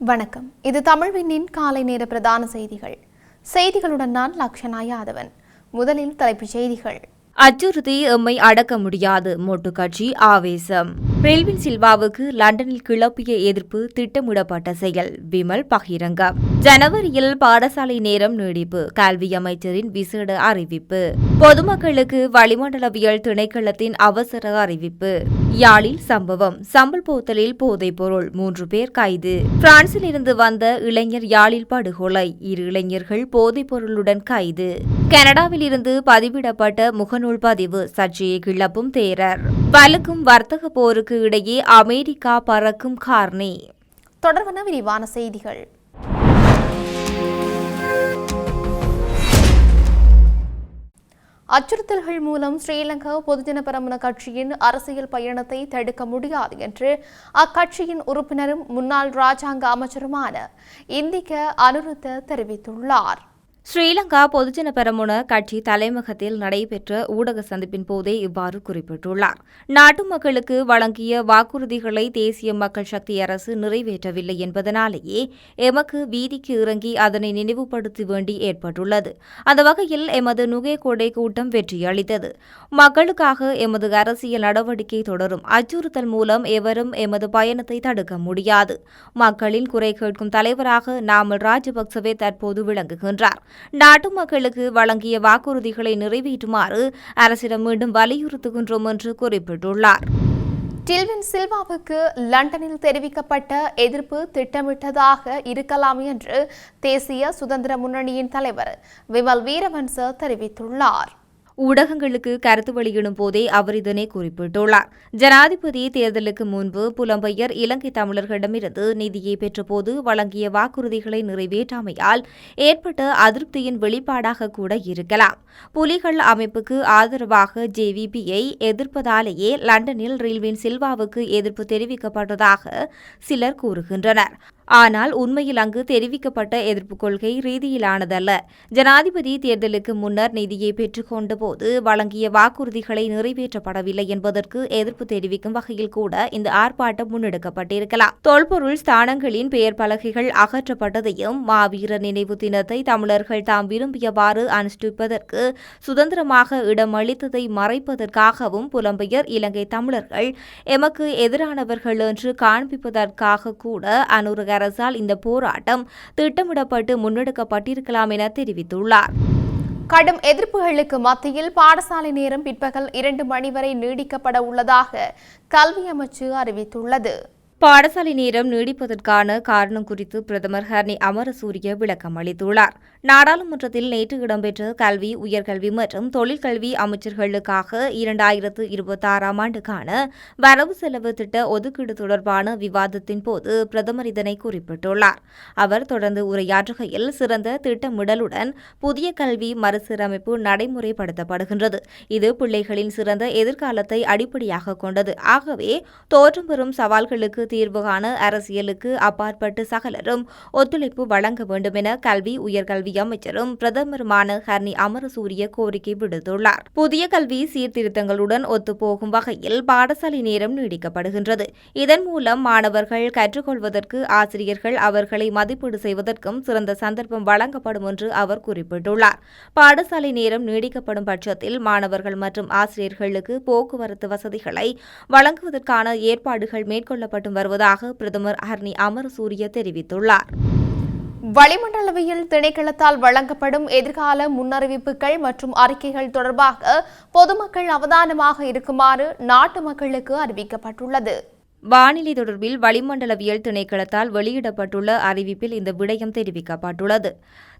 வணக்கம். இது தமிழ்வினின் காலை நேர பிரதான செய்திகள். செய்திகளுடன் நான் லக்ஷனா யாதவன். முதலில் தலைப்புச் செய்திகள். அச்சுறுத்தி எம்மை அடக்க முடியாது மொட்டு கட்சி ஆவேசம். ரெல்வின் சில்வாவுக்கு லண்டனில் கிளப்பிய எதிர்ப்பு திட்டமிடப்பட்ட செயல். விமல் பகிரங்கம் ஜனவரியில் பாடசாலை நேரம் நீடிப்பு. கல்வி அமைச்சரின் விசேட அறிவிப்பு. பொதுமக்களுக்கு வளிமண்டலவியல் திணைக்களத்தின் அவசர அறிவிப்பு. யாழில் சம்பவம். சம்பல் போத்தலில் போதைப் பொருள் மூன்று பேர் கைது. பிரான்சில் இருந்து வந்த இளைஞர் யாழில் படுகொலை. இரு இளைஞர்கள் போதைப் பொருளுடன் கைது. கனடாவில் இருந்து பதிவிடப்பட்ட முகநூல் பதிவு. சர்ச்சையை கிளப்பும் தேரர். வலுக்கும் வர்த்தக போருக்கு இடையே அமெரிக்கா பறக்கும் கார்னி தொடர்பான விரிவான செய்திகள். அச்சுறுத்தல்கள் மூலம் ஸ்ரீலங்கா பொதுஜன பெரமுன கட்சியின் அரசியல் பயணத்தை தடுக்க முடியாது என்று அக்கட்சியின் உறுப்பினரும் முன்னாள் ராஜாங்க அமைச்சருமான இந்திக்க அனுருத்த தெரிவித்துள்ளார். ஸ்ரீலங்கா பொதுஜன பெரமுன கட்சி தலைமுகத்தில் நடைபெற்ற ஊடக சந்திப்பின் போதே இவ்வாறு குறிப்பிட்டுள்ளார். நாட்டு மக்களுக்கு வழங்கிய வாக்குறுதிகளை தேசிய மக்கள் சக்தி அரசு நிறைவேற்றவில்லை என்பதனாலேயே எமக்கு வீதிக்கு இறங்கி அதனை நினைவுபடுத்த வேண்டி ஏற்பட்டுள்ளது. அந்த வகையில் எமது நுகேகொடை கூட்டம் வெற்றியளித்தது. மக்களுக்காக எமது அரசியல் நடவடிக்கை தொடரும் அச்சுறுத்தல் மூலம் எவரும் எமது பயணத்தை தடுக்க முடியாது. மக்களின் குறை கேட்கும் தலைவராக நாமல் ராஜபக்சவே தற்போது விளங்குகின்றார். நாட்டு மக்களுக்கு வழங்கிய வாக்குறுதிகளை நிறைவேற்றுமாறு அரசிடம் மீண்டும் வலியுறுத்துகின்றோம் என்று குறிப்பிட்டுள்ளார். டில்வின் சில்வாவுக்கு லண்டனில் தெரிவிக்கப்பட்ட எதிர்ப்பு திட்டமிட்டதாக இருக்கலாம் என்று தேசிய சுதந்திர முன்னணியின் தலைவர் விமல் வீரவன்ச தெரிவித்துள்ளார். ஊடகங்களுக்கு கருத்து வெளியிடும் போதே அவர் இதனை குறிப்பிட்டுள்ளார். ஜனாதிபதி தேர்தலுக்கு முன்பு புலம்பெயர் இலங்கை தமிழர்களிடமிருந்து நிதியை பெற்றபோது வழங்கிய வாக்குறுதிகளை நிறைவேற்றாமையால் ஏற்பட்ட அதிருப்தியின் வெளிப்பாடாக கூட இருக்கலாம். புலிகள் அமைப்புக்கு ஆதரவாக ஜேவிபியை எதிர்ப்பதாலேயே லண்டனில் ரில்வின் சில்வாவுக்கு எதிர்ப்பு தெரிவிக்கப்பட்டதாக சிலர் கூறுகின்றனர். ஆனால் உண்மையில் அங்கு தெரிவிக்கப்பட்ட எதிர்ப்பு கொள்கை ரீதியிலானதல்ல. ஜனாதிபதி தேர்தலுக்கு முன்னர் நிதியை பெற்றுக்கொண்ட போது வழங்கிய வாக்குறுதிகளை நிறைவேற்றப்படவில்லை என்பதற்கு எதிர்ப்பு தெரிவிக்கும் வகையில் கூட இந்த ஆர்ப்பாட்டம் முன்னெடுக்கப்பட்டிருக்கலாம். தொல்பொருள் ஸ்தானங்களின் பெயர் பலகைகள் அகற்றப்பட்டதையும் மாவீரர் நினைவு தினத்தை தமிழர்கள் தாம் விரும்பியவாறு அனுஷ்டிப்பதற்கு சுதந்திரமாக இடமளித்ததை மறைப்பதற்காகவும் புலம்பெயர் இலங்கை தமிழர்கள் எமக்கு எதிரானவர்கள் என்று காண்பிப்பதற்காக கூட அனுருக அரசால் இந்த போராட்டம் திட்டமிடப்பட்டு முன்னெடுக்கப்பட்டிருக்கலாம் என தெரிவித்துள்ளார். கடும் எதிர்ப்புகளுக்கு மத்தியில் பாடசாலை நேரம் பிற்பகல் இரண்டு மணி வரை நீடிக்கப்பட உள்ளதாக கல்வி அமைச்சு அறிவித்துள்ளது. பாடசாலை நேரம் நீடிப்பதற்கான காரணம் குறித்து பிரதமர் ஹர்னி அமரசூரிய விளக்கம் அளித்துள்ளார். நாடாளுமன்றத்தில் நேற்று இடம்பெற்ற கல்வி உயர்கல்வி மற்றும் தொழிற்கல்வி அமைச்சர்களுக்காக இரண்டாயிரத்து இருபத்தாறாம் ஆண்டுக்கான வரவு செலவு திட்ட ஒதுக்கீடு தொடர்பான விவாதத்தின் போது பிரதமர் இதனை குறிப்பிட்டுள்ளார். அவர் தொடர்ந்து உரையாற்றுகையில் சிறந்த திட்டமிடலுடன் புதிய கல்வி மறுசீரமைப்பு நடைமுறைப்படுத்தப்படுகின்றது. இது பிள்ளைகளின் சிறந்த எதிர்காலத்தை அடிப்படையாக கொண்டது. ஆகவே தோற்றம் பெறும் சவால்களுக்கு தீர்வு காண அரசியலுக்கு அப்பாற்பட்டு சகலரும் ஒத்துழைப்பு வழங்க வேண்டும் என கல்வி உயர்கல்வி அமைச்சரும் பிரதமருமான ஹர்னி அமரசூரிய கோரிக்கை விடுத்துள்ளார். புதிய கல்வி சீர்திருத்தங்களுடன் ஒத்துப்போகும் வகையில் பாடசாலை நேரம் நீடிக்கப்படுகின்றது. இதன் மூலம் மாணவர்கள் கற்றுக்கொள்வதற்கு ஆசிரியர்கள் அவர்களை மதிப்பீடு செய்வதற்கும் சிறந்த சந்தர்ப்பம் வழங்கப்படும் என்று அவர் குறிப்பிட்டுள்ளார். பாடசாலை நேரம் நீடிக்கப்படும் பட்சத்தில் மாணவர்கள் மற்றும் ஆசிரியர்களுக்கு போக்குவரத்து வசதிகளை வழங்குவதற்கான ஏற்பாடுகள் மேற்கொள்ளப்பட்டு வருவதாக பிரதமர் ஹர்னி அமரசூரிய தெரிவித்துள்ளார். வளிமண்டலவியல் திணைக்களத்தால் வழங்கப்படும் எதிர்கால முன்னறிவிப்புகள் மற்றும் அறிக்கைகள் தொடர்பாக பொதுமக்கள் அவதானமாக இருக்குமாறு நாட்டு மக்களுக்கு அறிவிக்கப்பட்டுள்ளது. வானிலை தொடர்பில் வளிமண்டலவியல் திணைக்களத்தால் வெளியிடப்பட்டுள்ள அறிவிப்பில் இந்த விடயம் தெரிவிக்கப்பட்டுள்ளது.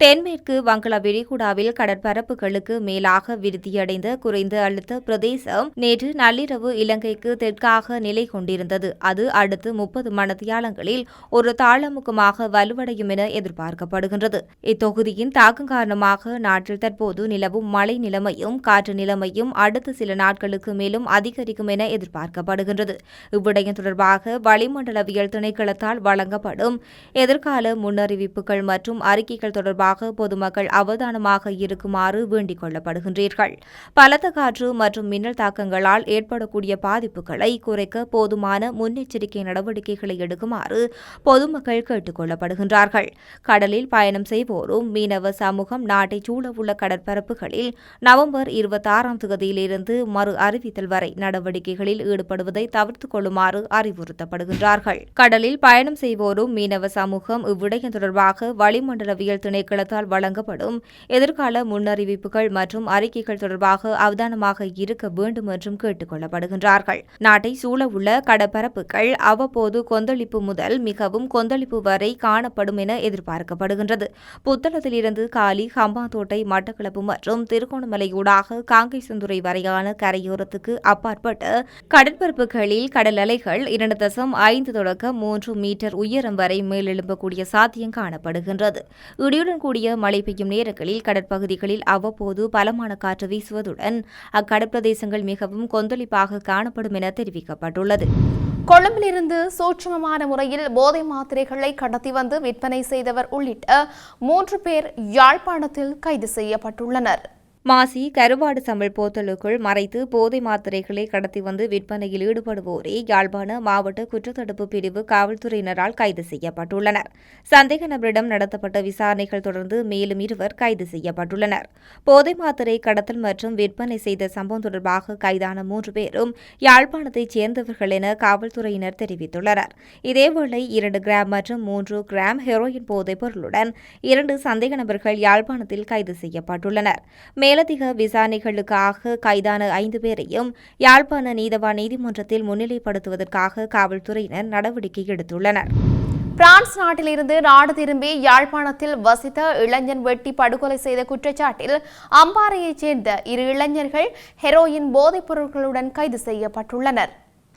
தென்மேற்கு வங்கள விரிகுடாவில் கடற்பரப்புகளுக்கு மேலாக விருத்தியடைந்த குறைந்த அழுத்த பிரதேசம் நேற்று நள்ளிரவு இலங்கைக்கு தெற்காக நிலை கொண்டிருந்தது. அது அடுத்து முப்பது மணத்தியாலங்களில் ஒரு தாளமுகமாக வலுவடையும் என எதிர்பார்க்கப்படுகின்றது. இத்தொகுதியின் தாக்கம் காரணமாக நாட்டில் தற்போது நிலவும் மழை நிலைமையும் காற்று நிலைமையும் அடுத்த சில நாட்களுக்கு மேலும் அதிகரிக்கும் என எதிர்பார்க்கப்படுகின்றது. இவ்விடயம் தொடர்பாக வளிமண்டலவியல் திணைக்களத்தால் வழங்கப்படும் எதிர்கால முன்னறிவிப்புகள் மற்றும் அறிக்கைகள் தொடர்பாக பொதுமக்கள் அவதானமாக இருக்குமாறு வேண்டிக் கொள்ளப்படுகின்றீர்கள். பலத்த காற்று மற்றும் மின்னல் தாக்கங்களால் ஏற்படக்கூடிய பாதிப்புகளை குறைக்க போதுமான முன்னெச்சரிக்கை நடவடிக்கைகளை எடுக்குமாறு பொதுமக்கள் கேட்டுக் கொள்ளப்படுகின்றார்கள். கடலில் பயணம் செய்வோரும் மீனவ சமூகம் நாட்டை சூழவுள்ள கடற்பரப்புகளில் நவம்பர் இருபத்தாறாம் தேதியிலிருந்து மறு அறிவித்தல் வரை நடவடிக்கைகளில் ஈடுபடுவதை தவிர்த்துக் கொள்ளுமாறு அறிவுறுத்தப்படுகின்றார்கள். கடலில் பயணம் செய்வோரும் மீனவ சமூகம் இவ்விடயம் தொடர்பாக வளிமண்டலவியல் திணைக்களத்தால் வழங்கப்படும் எதிர்கால முன்னறிவிப்புகள் மற்றும் அறிக்கைகள் தொடர்பாக அவதானமாக இருக்க வேண்டும் என்றும் கேட்டுக் கொள்ளப்படுகின்றார்கள். நாட்டை சூழவுள்ள கடற்பரப்புகள் அவ்வப்போது கொந்தளிப்பு முதல் மிகவும் கொந்தளிப்பு வரை காணப்படும் என எதிர்பார்க்கப்படுகின்றது. புத்தளத்திலிருந்து காலி ஹம்பாந்தோட்டை மட்டக்களப்பு மற்றும் திருகோணமலையூடாக காங்கேசந்துறை வரையான கரையோரத்துக்கு அப்பாற்பட்ட கடற்பரப்புகளில் கடல் அலைகள் இரண்டு தசம் ஐந்து தொடக்க மூன்று மீட்டர் உயரம் வரை மேலெழும்பக்கூடிய சாத்தியம் காணப்படுகின்றது. இடியுடன் கூடிய மழை பெய்யும் நேரங்களில் கடற்பகுதிகளில் அவ்வப்போது பலமான காற்று வீசுவதுடன் அக்கடற்பிரதேசங்கள் மிகவும் கொந்தளிப்பாக காணப்படும் என தெரிவிக்கப்பட்டுள்ளது. கொழும்பிலிருந்து சூட்சமமான முறையில் போதை மாத்திரைகளை கடத்தி வந்து விற்பனை செய்தவர் உள்ளிட்ட மூன்று பேர் யாழ்ப்பாணத்தில் கைது செய்யப்பட்டுள்ளனர். மாசி கருவாடு சம்பள் போத்தலுக்குள் மறைத்து போதை மாத்திரைகளை கடத்தி வந்து விற்பனையில் ஈடுபடுவோரே யாழ்ப்பாண மாவட்ட குற்றத்தடுப்பு பிரிவு காவல்துறையினரால் கைது செய்யப்பட்டுள்ளனர். சந்தேக நபரிடம் நடத்தப்பட்ட விசாரணைகள் தொடர்ந்து மேலும் இருவர் கைது செய்யப்பட்டுள்ளனர். போதை மாத்திரை கடத்தல் மற்றும் விற்பனை செய்த சம்பவம் தொடர்பாக கைதான மூன்று பேரும் யாழ்ப்பாணத்தைச் சேர்ந்தவர்கள் என காவல்துறையினர் தெரிவித்துள்ளனர். இதேவேளை இரண்டு கிராம் மற்றும் மூன்று கிராம் ஹெரோயின் போதைப் பொருளுடன் இரண்டு சந்தேக நபர்கள் யாழ்ப்பாணத்தில் கைது செய்யப்பட்டுள்ளனர். மேலதிக விசாரணைகளுக்காக கைதான ஐந்து பேரையும் யாழ்ப்பாண நீதவான் நீதிமன்றத்தில் முன்னிலைப்படுத்துவதற்காக காவல்துறையினர் நடவடிக்கை எடுத்துள்ளனர். பிரான்ஸ் நாட்டிலிருந்து நாடு திரும்பி யாழ்ப்பாணத்தில் வசித்த இளைஞன் வெட்டி படுகொலை செய்த குற்றச்சாட்டில் அம்பாறையைச் சேர்ந்த இரு இளைஞர்கள் ஹெரோயின் போதைப் பொருட்களுடன் கைது செய்யப்பட்டுள்ளனர்.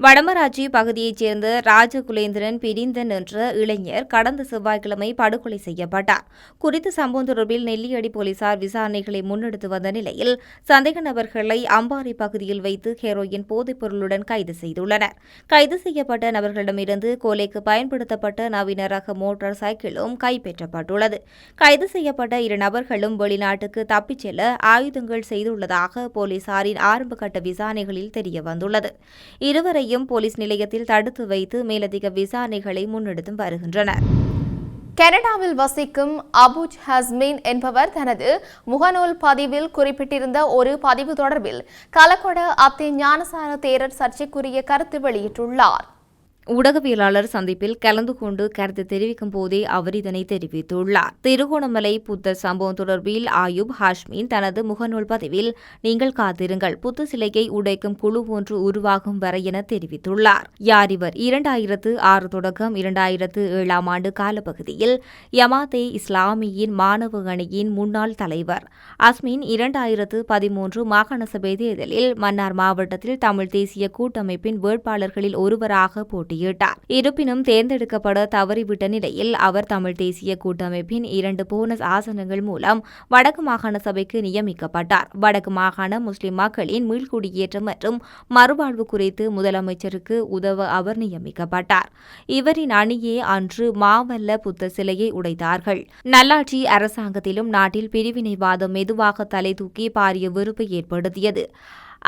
வடமராட்சி பகுதியைச் சேர்ந்த ராஜகுலேந்திரன் பிரிந்தன் என்ற இளைஞர் கடந்த செவ்வாய்க்கிழமை படுகொலை செய்யப்பட்டார். குறித்த சம்பவம் தொடர்பில் நெல்லியடி போலீசார் விசாரணைகளை முன்னெடுத்து வந்த நிலையில் சந்தேக நபர்களை அம்பாறை பகுதியில் வைத்து ஹெரோயின் போதைப் பொருளுடன் கைது செய்துள்ளனர். கைது செய்யப்பட்ட நபர்களிடமிருந்து கொலைக்கு பயன்படுத்தப்பட்ட நவீன ரக மோட்டார் சைக்கிளும் கைப்பற்றப்பட்டுள்ளது. கைது செய்யப்பட்ட இரு நபர்களும் வெளிநாட்டுக்கு தப்பிச் செல்ல ஆயுதங்கள் செய்துள்ளதாக போலீசாரின் ஆரம்பகட்ட விசாரணைகளில் தெரியவந்துள்ளது. இருவரை இருவரையும் போலீஸ் நிலையத்தில் தடுத்து வைத்து மேலதிக விசாரணைகளை முன்னெடுத்து வருகின்றனர். கனடாவில் வசிக்கும் அபுஜ் ஹஸ்மீன் என்பவர் தனது முகநூல் பதிவில் குறிப்பிட்டிருந்த ஒரு பதிவு தொடர்பில் கலக்கொட அத்தே ஞானசார தேரர் சர்ச்சைக்குரிய கருத்து வெளியிட்டுள்ளார். ஊடகவியலாளர் சந்திப்பில் கலந்து கொண்டு கருத்து தெரிவிக்கும் போதே அவர் இதனை தெரிவித்துள்ளார். திருகோணமலை புத்த சம்பவம் தொடர்பில் ஆயுப் ஹாஷ்மின் தனது முகநூல் பதிவில் நீங்கள் காத்திருங்கள் புத்த சிலையை உடைக்கும் குழு ஒன்று உருவாகும் வரை என தெரிவித்துள்ளார். யார் இவர்? இரண்டாயிரத்து ஆறு தொடக்கம் இரண்டாயிரத்து ஏழாம் ஆண்டு காலப்பகுதியில் யமாதே இஸ்லாமியின் மாணவ அணியின் முன்னாள் தலைவர். அஸ்மின் இரண்டாயிரத்து பதிமூன்று மாகாண சபை தேர்தலில் மன்னார் மாவட்டத்தில் தமிழ் தேசிய கூட்டமைப்பின் வேட்பாளர்களில் ஒருவராக போட்டி போட்டியிட்டார் இருப்பினும் தேர்ந்தெடுக்கப்பட தவறிவிட்ட நிலையில் அவர் தமிழ் தேசிய கூட்டமைப்பின் இரண்டு போனஸ் ஆசனங்கள் மூலம் வடக்கு மாகாண சபைக்கு நியமிக்கப்பட்டார். வடக்கு மாகாண முஸ்லிம் மக்களின் மீள்குடியேற்றம் மற்றும் மறுவாழ்வு குறித்து முதலமைச்சருக்கு உதவ அவர் நியமிக்கப்பட்டார். இவரின் அணியே அன்று மாவல்ல புத்த சிலையை உடைத்தார்கள். நல்லாட்சி அரசாங்கத்திலும் நாட்டில் பிரிவினைவாதம் மெதுவாக தலை தூக்கி பாரிய வெறுப்பை ஏற்படுத்தியது.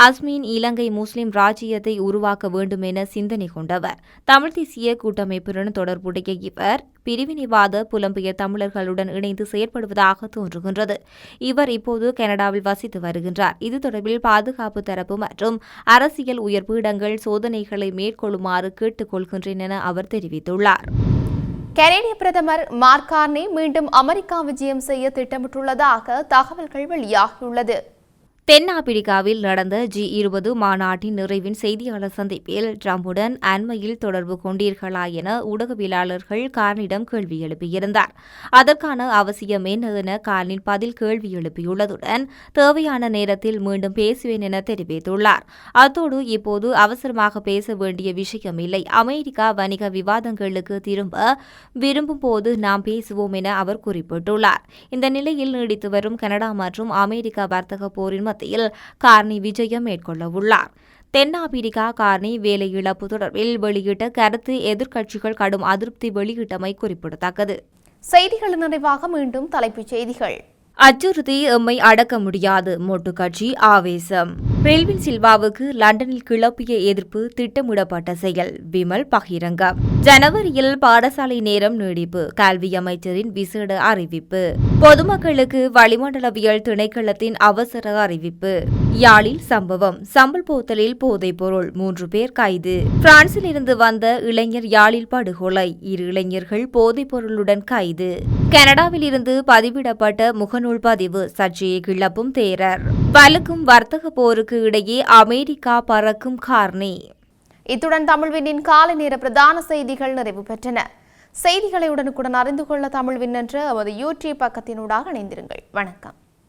அஸ்மின் இலங்கை முஸ்லிம் ராஜ்ஜியத்தை உருவாக்க வேண்டும் என சிந்தனை கொண்டவர். தமிழ் தேசிய கூட்டமைப்புடன் தொடர்புடைய இவர் பிரிவினைவாத புலம்பெயர் தமிழர்களுடன் இணைந்து செயற்படுவதாக தோன்றுகின்றது. இவர் இப்போது கனடாவில் வசித்து வருகின்றார். இது தொடர்பில் பாதுகாப்பு தரப்பு மற்றும் அரசியல் உயர்பீடங்கள் சோதனைகளை மேற்கொள்ளுமாறு கேட்டுக் கொள்கின்றேன் என அவர் தெரிவித்துள்ளார். கனேடிய பிரதமர் மார்க் மீண்டும் அமெரிக்கா விஜயம் செய்ய திட்டமிட்டுள்ளதாக தகவல்கள் வெளியாகியுள்ளது. தென்னாப்பிரிக்காவில் நடந்த ஜி இருபது மாநாட்டின் நிறைவின் செய்தியாளர் சந்திப்பில் ட்ரம்புடன் அண்மையில் தொடர்பு கொண்டீர்களா என ஊடகவியலாளர்கள் கார்னிடம் கேள்வி எழுப்பியிருந்தார். அதற்கான அவசியம் என்ன என கார்னின் பதில் கேள்வி எழுப்பியுள்ளதுடன் தேவையான நேரத்தில் மீண்டும் பேசுவேன் என தெரிவித்துள்ளார். அத்தோடு இப்போது அவசரமாக பேச வேண்டிய விஷயம் இல்லை. அமெரிக்கா வணிக விவாதங்களுக்கு திரும்ப விரும்பும் போது நாம் பேசுவோம் என அவர் குறிப்பிட்டுள்ளார். இந்த நிலையில் நீடித்து வரும் கனடா மற்றும் அமெரிக்கா வர்த்தக போரின் மத்தியில் கார்னி விஜயம் மேற்கொள்ளவுள்ளார். தென்னாப்பிரிக்கா கார்னி வேலை இழப்பு தொடர்பில் வெளியிட்ட கருத்து எதிர்க்கட்சிகள் கடும் அதிருப்தி வெளியிட்டமை குறிப்பிடத்தக்கது. செய்திகளின் நிறைவாக மீண்டும் தலைப்புச் செய்திகள். அச்சுறுத்தி எம்மை அடக்க முடியாது மோட்டு கட்சி ஆவேசம். ரெல்வின் சில்வாவுக்கு லண்டனில் கிளப்பிய எதிர்ப்பு திட்டமிடப்பட்ட செயல் விமல் பகிரங்கம். ஜனவரியில் பாடசாலை நேரம் நீடிப்பு கல்வி அமைச்சரின் விசேட அறிவிப்பு. பொதுமக்களுக்கு வளிமண்டலவியல் திணைக்களத்தின் அவசர அறிவிப்பு. யாழில் சம்பவம் சம்பல் போத்தலில் போதைப் பொருள் மூன்று பேர் கைது. பிரான்சில் இருந்து வந்த இளைஞர் யாழில் படுகொலை இரு இளைஞர்கள் போதைப் பொருளுடன் கைது. கனடாவில் இருந்து பதிவிடப்பட்ட முகநூல் பதிவு சர்ச்சையை கிளப்பும் தேரர். வலுக்கும் வர்த்தக போருக்கு இடையே அமெரிக்கா பறக்கும் கார்னி. இத்துடன் தமிழ்வினின் காலை நேர பிரதான செய்திகள் நிறைவு பெற்றன. செய்திகளை உடனுக்குடன் அறிந்து கொள்ள தமிழ்வின் என்ற எமது யூடியூப் பக்கத்தினூடாக இணைந்திருங்கள். வணக்கம்.